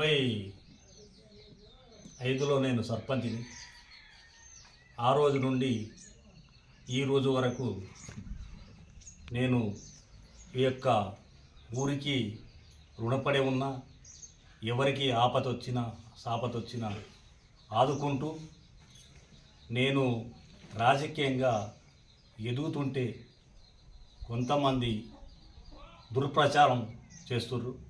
తొంభై ఐదులో నేను సర్పంచ్ని. ఆ రోజు నుండి ఈ రోజు వరకు నేను ఈ యొక్క ఊరికి రుణపడి ఉన్నా ఎవరికి ఆపతొచ్చినా సాపతొచ్చినా ఆదుకుంటూ నేను రాజకీయంగా ఎదుగుతుంటే కొంతమంది దుర్ప్రచారం చేస్తుర్రు.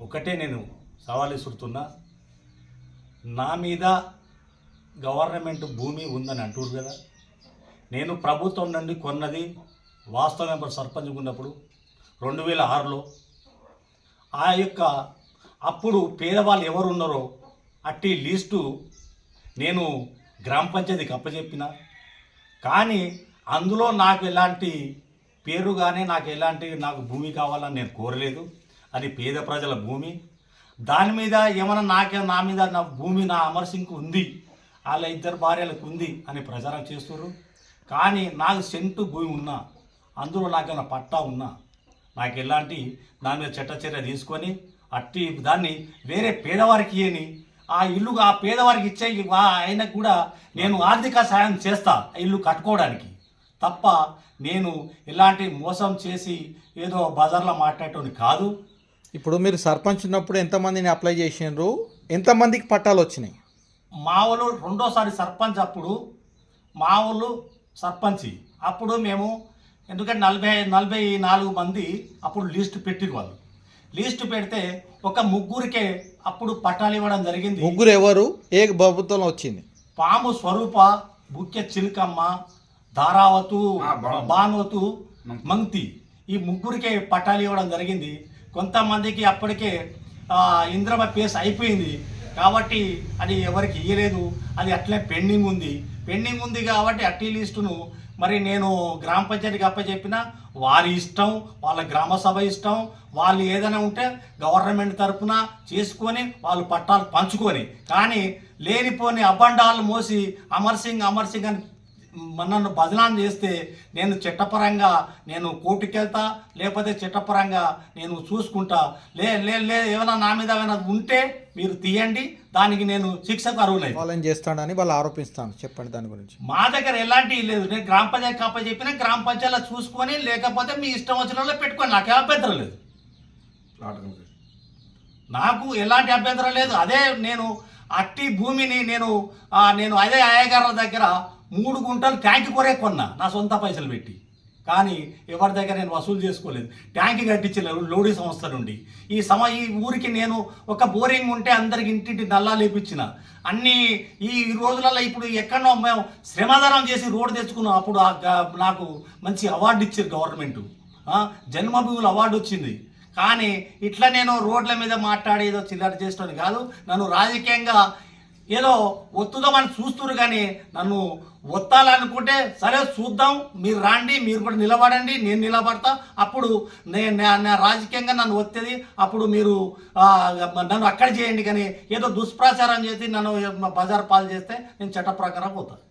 ఒకటే నేను సవాల్ విసురుతున్నా నా మీద గవర్నమెంట్ భూమి ఉందని అంటున్నారు కదా. నేను ప్రభుత్వం నుండి కొన్నది వాస్తవం సర్పంచ్ ఉన్నప్పుడు రెండు వేల ఆరులో. ఆ యొక్క అప్పుడు పేదవాళ్ళు ఎవరు ఉన్నారో అట్టి లిస్టు నేను గ్రామ పంచాయతీకి అప్పచెప్పిన కానీ అందులో నాకు ఎలాంటి పేరు కానీ నాకు ఎలాంటి నాకు భూమి కావాలని నేను కోరలేదు. అది పేద ప్రజల భూమి. దాని మీద ఏమైనా నాకే నా మీద నా భూమి నా అమర్ సింగ్కు ఉంది వాళ్ళ ఇద్దరు భార్యలకు ఉంది అని ప్రచారం చేస్తున్నారు కానీ నాకు సెంటు భూమి ఉన్నా అందులో నాకేమైనా పట్టా ఉన్నా నాకు ఎలాంటి దాని మీద చట్టచర్య తీసుకొని అట్టి దాన్ని వేరే పేదవారికి ఇయని ఆ ఇల్లు ఆ పేదవారికి ఇచ్చే ఆ ఆయనకు కూడా నేను ఆర్థిక సాయం చేస్తా ఆ ఇల్లు కట్టుకోవడానికి. తప్ప నేను ఇలాంటి మోసం చేసి ఏదో బజార్లో మాట్లాడటం కాదు. ఇప్పుడు మీరు సర్పంచ్ ఉన్నప్పుడు ఎంతమందిని అప్లై చేసినారు? ఎంతమందికి పట్టాలు వచ్చినాయి? మా ఊళ్ళు రెండోసారి సర్పంచ్ అప్పుడు మా ఊళ్ళు సర్పంచి. అప్పుడు మేము ఎందుకంటే నలభై నలభై నాలుగు మంది అప్పుడు లిస్ట్ పెట్టిరు వాళ్ళు. లిస్ట్ పెడితే ఒక ముగ్గురికే అప్పుడు పట్టాలు ఇవ్వడం జరిగింది. ముగ్గురు ఎవరు? ఏ ప్రభుత్వంలో వచ్చింది? పాము స్వరూప బుక్య చిలకమ్మ ధారావతు భానువతు మంక్తి ఈ ముగ్గురికే పట్టాలు ఇవ్వడం జరిగింది. కొంతమందికి అప్పటికే ఇంద్రమ పేస్ అయిపోయింది. కాబట్టి అది ఎవరికి ఇయ్యలేదు. అది అట్లే పెండింగ్ ఉంది. పెండింగ్ ఉంది కాబట్టి అట్టి లిస్టును మరి నేను గ్రామ పంచాయతీకి అప్పచెప్పిన వారి ఇష్టం వాళ్ళ గ్రామ సభ ఇష్టం వాళ్ళు ఏదైనా ఉంటే గవర్నమెంట్ తరఫున చేసుకొని వాళ్ళు పట్టాలు పంచుకొని. కానీ లేనిపోని అబండాలు మోసి అమర్ సింగ్ అమర్ సింగ్ అని మ- నన్ను బదనాం చేస్తే నేను చట్టపరంగా నేను కోర్టుకి వెళ్తా లేకపోతే చట్టపరంగా నేను చూసుకుంటా. లే లే లే ఏమైనా నా మీద ఏమైనా ఉంటే మీరు తీయండి దానికి నేను శిక్షకు అర్హులై. వాళ్ళని చేస్తాడని వాళ్ళు ఆరోపిస్తాను చెప్పండి దాని గురించి. మా దగ్గర ఎలాంటి లేదు. నేను గ్రామ పంచాయతీ కప్ప చెప్పిన గ్రామ పంచాయతీలో చూసుకొని లేకపోతే మీ ఇష్టం వచ్చిన వాళ్ళే పెట్టుకోండి నాకు అభ్యంతరం లేదు. నాకు ఎలాంటి అభ్యంతరం లేదు. అదే నేను అట్టి భూమిని నేను నేను అదే అయ్యగారుల దగ్గర మూడు గుంటలు ట్యాంక్ కొరే కొన్నా నా సొంత పైసలు పెట్టి. కానీ ఎవరి దగ్గర నేను వసూలు చేసుకోలేదు. ట్యాంక్ కట్టించలేదు లోడీ సంస్థ నుండి. ఈ సమ ఈ ఊరికి నేను ఒక బోరింగ్ ఉంటే అందరికి ఇంటింటి నల్లా లేపించిన. అన్ని ఈ రోజులలో ఇప్పుడు ఎక్కడో మేము శ్రమదానం చేసి రోడ్డు తెచ్చుకున్నాం. అప్పుడు నాకు మంచి అవార్డు ఇచ్చారు గవర్నమెంట్. జన్మభూములు అవార్డు వచ్చింది. కానీ ఇట్లా నేను రోడ్ల మీద మాట్లాడేదో చిల్లర చేస్తాను కాదు. నన్ను రాజకీయంగా ఏదో ఒత్తుదామని చూస్తున్నారు కానీ నన్ను ఒత్తాలనుకుంటే సరే చూద్దాం మీరు రాండి మీరు కూడా నిలబడండి నేను నిలబడతా. అప్పుడు నేను నా రాజకీయంగా నన్ను ఒత్తేది. అప్పుడు మీరు నన్ను అక్కడ చేయండి కానీ ఏదో దుష్ప్రచారం చేసి నన్ను బజార్ పాలు చేస్తే నేను చట్ట ప్రకారం పోతాను